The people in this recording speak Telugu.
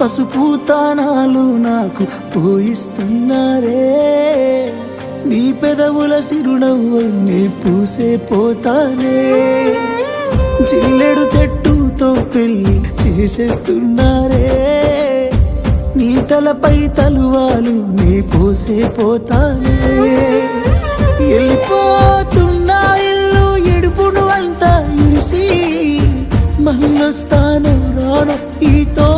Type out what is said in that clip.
పసుపు తానాలు నాకు పోయిస్తున్నారే. నీ పెదవుల సిరునవ్వు నీ పూసే పోతానే. జిల్లెడు చెట్టుతో పెళ్ళి చేసేస్తున్నారే. నీ తలపై తలువాలు నీ పోసే పోతానే. వెళ్ళిపోతున్నా ఇల్లు ఎడుపును అంతా ఇడిసి మళ్ళొస్తాను రాను ఈతో